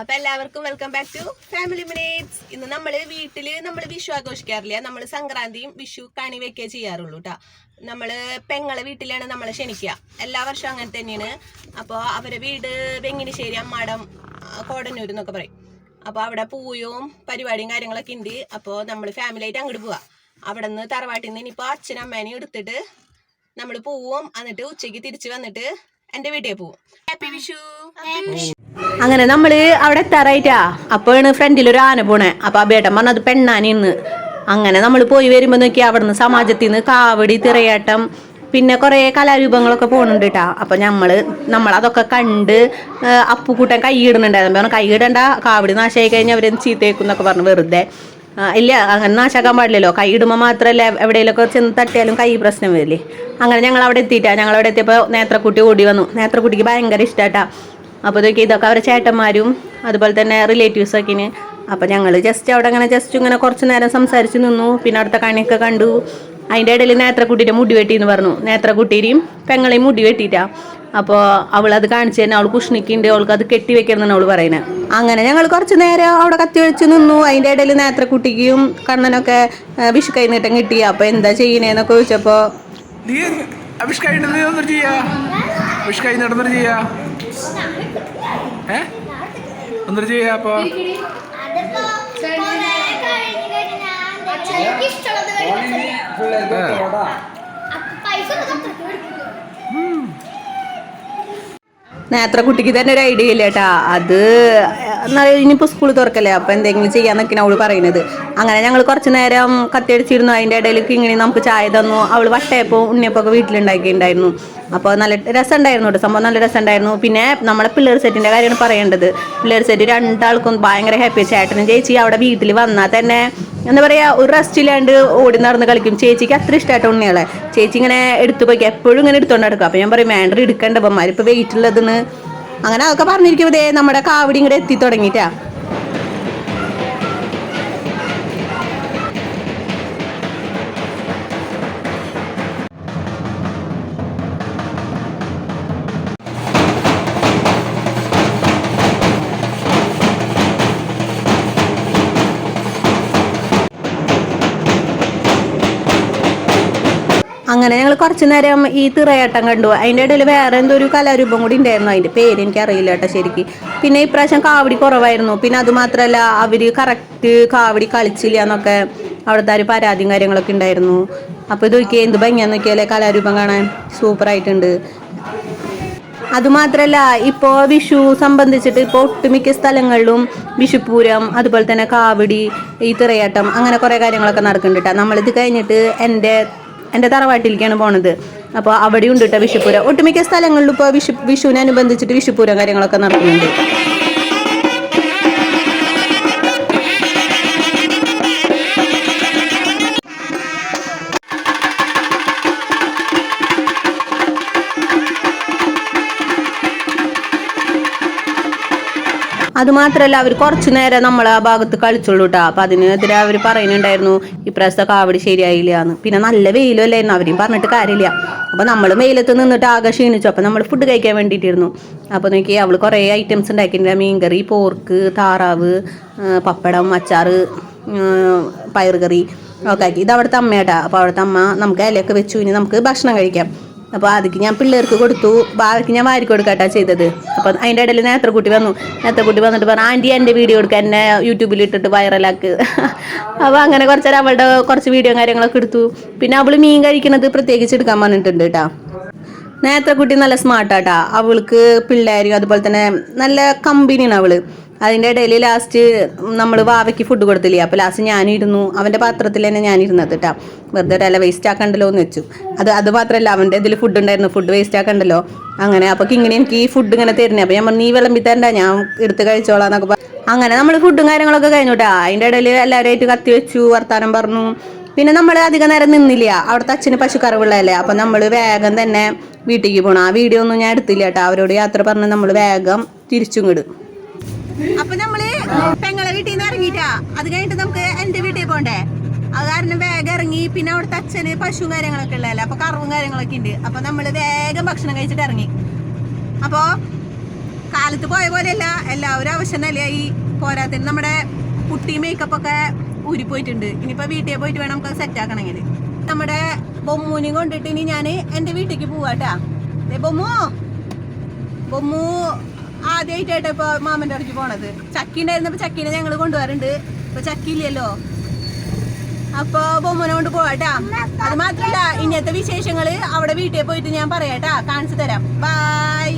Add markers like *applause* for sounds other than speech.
അപ്പൊ എല്ലാവർക്കും welcome back to family minutes ഇന്ന് നമ്മൾ വീട്ടിൽ നമ്മൾ വിഷു ആഘോഷിക്കാറില്ല. നമ്മൾ സംക്രാന്തിയും വിഷു കണി വെക്കേ ചെയ്യാറുള്ളൂ കേട്ടോ നമ്മൾ പെങ്ങളെ വീട്ടിലാണ് നമ്മളെ ക്ഷണിക്കുക എല്ലാ വർഷവും അങ്ങനെ തന്നെയാണ്. അപ്പോൾ അവരെ വീട് വെങ്ങിനിശ്ശേരി അമ്മാടം കോടന്നൂർ എന്നൊക്കെ പറയും. അപ്പോൾ അവിടെ പൂയവും പരിപാടിയും കാര്യങ്ങളൊക്കെ ഉണ്ട് അപ്പോൾ നമ്മൾ ഫാമിലി ആയിട്ട് അങ്ങോട്ട് പോവാ. അവിടെ നിന്ന് തറവാട്ടിൽ നിന്ന് ഇനിയിപ്പോൾ അച്ഛനും അമ്മേനെയും എടുത്തിട്ട് നമ്മൾ പോവും. എന്നിട്ട് ഉച്ചയ്ക്ക് തിരിച്ച് വന്നിട്ട് എന്റെ വീട്ടിൽ പോവും. ഹാപ്പി വിഷു. അങ്ങനെ നമ്മൾ അവിടെ എത്താറായിട്ടാ. അപ്പോഴാണ് ഫ്രണ്ടിൽ ഒരു ആന പോണേ. അപ്പൊ ആ ബേട്ടൻ പറഞ്ഞത് പെണ്ണാനിന്ന് അങ്ങനെ നമ്മൾ പോയി വരുമ്പോ നോക്കി അവിടുന്ന് സമാജത്തിൽ നിന്ന് കാവടി തിറയാട്ടം പിന്നെ കുറേ കലാരൂപങ്ങളൊക്കെ പോകുന്നുണ്ട് കേട്ടാ അപ്പൊ നമ്മൾ അതൊക്കെ കണ്ട് അപ്പുകൂട്ടൻ കൈയിടുന്നുണ്ടായിരുന്നു. പറഞ്ഞു കൈയിടണ്ട കാവടി നാശമായി കഴിഞ്ഞാൽ അവരെന്ത് ചീത്തേക്കും എന്നൊക്കെ പറഞ്ഞു വെറുതെ. ഇല്ല നാശാക്കാൻ പാടില്ലല്ലോ. കൈ ഇടുമ്പോൾ മാത്രമല്ല എവിടെയെങ്കിലൊക്കെ ചെന്ന് തട്ടിയാലും കൈ പ്രശ്നം വരില്ലേ? അങ്ങനെ ഞങ്ങൾ അവിടെ എത്തിയിട്ടാ. ഞങ്ങൾ അവിടെ എത്തിയപ്പോൾ നേത്രക്കുട്ടി ഓടി വന്നു. നേത്രക്കുട്ടിക്ക് ഭയങ്കര ഇഷ്ടമായിട്ടാ അപ്പോൾ ഇതൊക്കെ ഇതൊക്കെ അവരെ ചേട്ടന്മാരും അതുപോലെ തന്നെ റിലേറ്റീവ്സൊക്കെ അപ്പോൾ ഞങ്ങൾ ജസ്റ്റ് അവിടെ അങ്ങനെ ജസ്റ്റ് ഇങ്ങനെ കുറച്ച് നേരം സംസാരിച്ച് നിന്നു. പിന്നെ അടുത്ത കണിയൊക്കെ കണ്ടു. അതിന്റെ ഇടയിൽ നേത്രക്കുട്ടീന്റെ മുടി വെട്ടി എന്ന് പറഞ്ഞു. നേത്രക്കുട്ടീരെയും പെങ്ങളെയും മുടി വെട്ടിയിട്ടാ. അപ്പോൾ അവൾ അത് കാണിച്ചു തന്നെ അവൾ കുഷ്ണിക്കുണ്ട് അവൾക്ക് അത് കെട്ടി വെക്കണമെന്നാണ് അവൾ പറയുന്നത് അങ്ങനെ ഞങ്ങൾ കുറച്ച് നേരം അവിടെ കത്തി വെച്ച് നിന്നു. അതിന്റെ ഇടയിൽ നേത്രക്കുട്ടിക്കും കണ്ണനൊക്കെ വിഷു കൈ നീട്ടം കിട്ടി. അപ്പോൾ എന്താ ചെയ്യണേന്നൊക്കെ ചോദിച്ചപ്പോൾ ചെയ്യാ? അപ്പൊ അതിപ്പോ കൊറേ കഴിഞ്ഞ് കഴിഞ്ഞാ അച്ഛനിക്ക് ഇഷ്ടമുള്ളത് കഴിക്കും. അപ്പൊ പൈസ ഒന്നും അത്രയ്ക്ക് കൊടുക്കില്ല. നേത്രക്കുട്ടിക്ക് തന്നെ ഒരു ഐഡിയ ഇല്ല കേട്ടാ അത് എന്നാ- ഇനിയിപ്പോൾ സ്കൂൾ തുറക്കല്ലേ? അപ്പോൾ എന്തെങ്കിലും ചെയ്യാന്നൊക്കെയാണ് അവൾ പറയുന്നത്. അങ്ങനെ ഞങ്ങൾ കുറച്ച് നേരം കത്തിയടിച്ചിരുന്നു. അതിന്റെ ഇടയിലേക്ക് ഇങ്ങനെ നമുക്ക് ചായ തന്നു. അവൾ വട്ടയപ്പോൾ ഉണ്ണിയപ്പൊക്കെ വീട്ടിലുണ്ടാക്കിയിട്ടുണ്ടായിരുന്നു. അപ്പോൾ നല്ല രസമുണ്ടായിരുന്നു കേട്ടോ. സംഭവം നല്ല രസമുണ്ടായിരുന്നു. പിന്നെ നമ്മുടെ പിള്ളേർ സെറ്റിന്റെ കാര്യമാണ് പറയേണ്ടത്. പിള്ളേർ സെറ്റ് രണ്ടാൾക്കും ഭയങ്കര ഹാപ്പി ചേട്ടനും ചേച്ചി അവിടെ വീട്ടിൽ വന്നാൽ തന്നെ എന്താ പറയുക ഒരു റെസ്റ്റ് ഇല്ലാണ്ട് ഓടി നടന്ന് കളിക്കും. ചേച്ചിക്ക് അത്ര ഇഷ്ടമായിട്ട് ഉണ്ണികളെ. ചേച്ചി ഇങ്ങനെ എടുത്തു പോയി എപ്പോഴും ഇങ്ങനെ എടുത്തുകൊണ്ട് നടക്കും. അപ്പോൾ ഞാൻ പറയും വേണ്ട എടുക്കേണ്ട. അപ്പന്മാർ ഇപ്പൊ വെയിറ്റ് ഉള്ളതെന്ന് അങ്ങനെ അതൊക്കെ പറഞ്ഞിരിക്കുമ്പോൾ നമ്മുടെ കാവടി ഇങ്ങോട്ട് എത്തി തുടങ്ങിട്ടാ അങ്ങനെ ഞങ്ങൾ കുറച്ച് നേരം ഈ തിറയാട്ടം കണ്ടു. അതിന്റെ ഇടയിൽ വേറെ എന്തോ ഒരു കലാരൂപം കൂടി ഉണ്ടായിരുന്നു. അതിന്റെ പേര് എനിക്ക് അറിയില്ല കേട്ടോ ശരിക്ക്. പിന്നെ ഇപ്രാവശ്യം കാവടി കുറവായിരുന്നു. പിന്നെ അത് മാത്രമല്ല അവർ കറക്റ്റ് കാവടി കളിച്ചില്ല എന്നൊക്കെ അവിടുത്തെ ഒരു പരാതിയും കാര്യങ്ങളൊക്കെ ഉണ്ടായിരുന്നു. അപ്പോൾ ഇത് നോക്കിയാൽ എന്ത് ഭംഗിയാന്ന് നോക്കിയാലേ കലാരൂപം കാണാൻ സൂപ്പറായിട്ടുണ്ട് അതുമാത്രല്ല ഇപ്പോൾ വിഷു സംബന്ധിച്ചിട്ട് ഇപ്പോൾ ഒട്ടുമിക്ക സ്ഥലങ്ങളിലും വിഷുപൂരം അതുപോലെ തന്നെ കാവടി ഈ തിറയാട്ടം അങ്ങനെ കുറേ കാര്യങ്ങളൊക്കെ നടക്കുന്നുണ്ട് കേട്ടോ. നമ്മളിത് കഴിഞ്ഞിട്ട് എന്റെ എന്റെ തറവാട്ടിലേക്കാണ് പോണത്. അപ്പോൾ അവിടെ ഉണ്ട് കേട്ടോ വിഷുപൂരം ഒട്ടുമിക്ക സ്ഥലങ്ങളിലും ഇപ്പോൾ വിഷു വിഷുവിനനുബന്ധിച്ചിട്ട് വിഷുപൂരം കാര്യങ്ങളൊക്കെ നടക്കുന്നുണ്ട്. അതുമാത്രമല്ല അവർ കുറച്ചു നേരം നമ്മളെ ആ ഭാഗത്ത് കളിച്ചുള്ളൂ കേട്ടോ അപ്പം അതിനെതിരെ അവർ പറയുന്നുണ്ടായിരുന്നു ഇപ്രാവശ്യത്തെ കാവടി ശരിയായില്ല എന്ന് പിന്നെ നല്ല വെയിലും അല്ലായിരുന്നു അവരെയും പറഞ്ഞിട്ട് കാര്യമില്ല. അപ്പൊ നമ്മൾ വെയിലത്ത് നിന്നിട്ട് ആകെ ക്ഷീണിച്ചു. അപ്പൊ നമ്മൾ ഫുഡ് കഴിക്കാൻ വേണ്ടിയിട്ടിരുന്നു അപ്പോൾ നോക്കി അവൾ കുറേ ഐറ്റംസ് ഉണ്ടാക്കിയിട്ടുണ്ട് മീൻകറി പോർക്ക് താറാവ് പപ്പടം അച്ചാറ് ആ, പയറുകറി ഒക്കെ ആക്കി. ഇത് അവിടുത്തെ അമ്മയാട്ടാ അപ്പോൾ അവിടുത്തെ അമ്മ നമുക്ക് ഇലയൊക്കെ വെച്ചു ഇനി നമുക്ക് ഭക്ഷണം കഴിക്കാം. അപ്പോൾ അതിക്ക് ഞാൻ പിള്ളേർക്ക് കൊടുത്തു. ബാക്കി ഞാൻ വാരി കൊടുക്കാട്ടാ ചെയ്തത്. അപ്പോൾ അതിന്റെ ഇടയിൽ നേത്രക്കുട്ടി വന്നു. നേത്രക്കുട്ടി വന്നിട്ട് പറഞ്ഞു ആന്റി എന്റെ വീഡിയോ എടുക്കുക എന്നെ യൂട്യൂബിൽ ഇട്ടിട്ട് വൈറലാക്ക് *laughs* അപ്പോൾ അങ്ങനെ കുറച്ച് നേരം അവളുടെ കുറച്ച് വീഡിയോ കാര്യങ്ങളൊക്കെ എടുത്തു. പിന്നെ അവൾ മീൻ കഴിക്കുന്നത് പ്രത്യേകിച്ച് എടുക്കാൻ പറഞ്ഞിട്ടുണ്ട് കേട്ടോ നേത്രക്കുട്ടി നല്ല സ്മാർട്ടാട്ടാ അവൾക്ക് പിള്ളേരും അതുപോലെ തന്നെ നല്ല കമ്പനിയാണ് അവൾ. അതിന്റെ ഇടയിൽ ലാസ്റ്റ് നമ്മൾ വാവയ്ക്ക് ഫുഡ് കൊടുത്തില്ലേ? അപ്പോൾ ലാസ്റ്റ് ഞാനിരുന്നു അവന്റെ പാത്രത്തിൽ തന്നെ ഞാനിരുന്നത് കേട്ടോ വെറുതെ ഇല വേസ്റ്റ് ആക്കണ്ടല്ലോ എന്ന് വെച്ചു. അത് അത് മാത്രമല്ല അവന്റെ ഇതിൽ ഫുഡ് ഉണ്ടായിരുന്നു. ഫുഡ് വേസ്റ്റ് ആക്കണ്ടല്ലോ. അങ്ങനെ അപ്പോൾ ഇങ്ങനെ എനിക്ക് ഈ ഫുഡ് ഇങ്ങനെ തരുന്നേ. അപ്പോൾ ഞാൻ നീ വിളമ്പി തരണ്ട. ഞാൻ എടുത്ത് കഴിച്ചോളാം എന്നൊക്കെ അങ്ങനെ നമ്മൾ ഫുഡും കാര്യങ്ങളൊക്കെ കഴിഞ്ഞു കേട്ടോ അതിന്റെ ഇടയിൽ എല്ലാവരുമായിട്ട് കത്തി വെച്ചു വർത്താനം പറഞ്ഞു. പിന്നെ നമ്മൾ അധികം നേരം നിന്നില്ല. അവിടുത്തെ അച്ഛന് പശുക്കറവുള്ളതല്ലേ. അപ്പം നമ്മൾ വേഗം തന്നെ വീട്ടിലേക്ക് പോകണം ആ വീഡിയോ ഒന്നും ഞാൻ എടുത്തില്ല കേട്ടോ അവരോട് യാത്ര പറഞ്ഞ് നമ്മൾ വേഗം തിരിച്ചും കിടും അപ്പൊ നമ്മൾ പെങ്ങളെ വീട്ടിൽ നിന്ന് ഇറങ്ങിട്ടാ അത് കഴിഞ്ഞിട്ട് നമുക്ക് എന്റെ വീട്ടിൽ പോണ്ടേ. അത് കാരണം വേഗം ഇറങ്ങി പിന്നെ അവിടുത്തെ അച്ഛന് പശുവും കാര്യങ്ങളൊക്കെ ഉള്ളതല്ലേ? അപ്പൊ കറവും കാര്യങ്ങളൊക്കെ ഉണ്ട്. അപ്പൊ നമ്മൾ വേഗം ഭക്ഷണം കഴിച്ചിട്ട് ഇറങ്ങി. അപ്പോ കാലത്ത് പോയ പോലെയല്ല എല്ലാവരും ആവശ്യം നിലയായി. പോരാത്തിന് നമ്മുടെ കുട്ടി മേക്കപ്പ് ഒക്കെ ഊരി പോയിട്ടുണ്ട്. ഇനിയിപ്പോ വീട്ടിൽ പോയിട്ട് വേണം നമുക്ക് സെറ്റ് ആക്കണമെങ്കിൽ നമ്മുടെ ബൊമ്മൂനെയും കൊണ്ടിട്ട് ഇനി ഞാൻ എന്റെ വീട്ടിലേക്ക് പോവാട്ടാ. ബൊമ്മു. ബൊമ്മു. ആദ്യമായിട്ടായിട്ട് ഇപ്പൊ മാമന്റെ അടുത്ത് പോണത്. ചക്കി ഉണ്ടായിരുന്നപ്പോ ചക്കീനെ ഞങ്ങൾ കൊണ്ടുപോകാറുണ്ട് ഇപ്പൊ ചക്കി ഇല്ലല്ലോ അപ്പൊ ബൊമ്മനെ കൊണ്ട് പോവാട്ടാ. അത് മാത്രല്ല ഇന്നത്തെ വിശേഷങ്ങൾ അവിടെ വീട്ടിൽ പോയിട്ട് ഞാൻ പറയാട്ടാ. കാണിച്ചു തരാം. ബൈ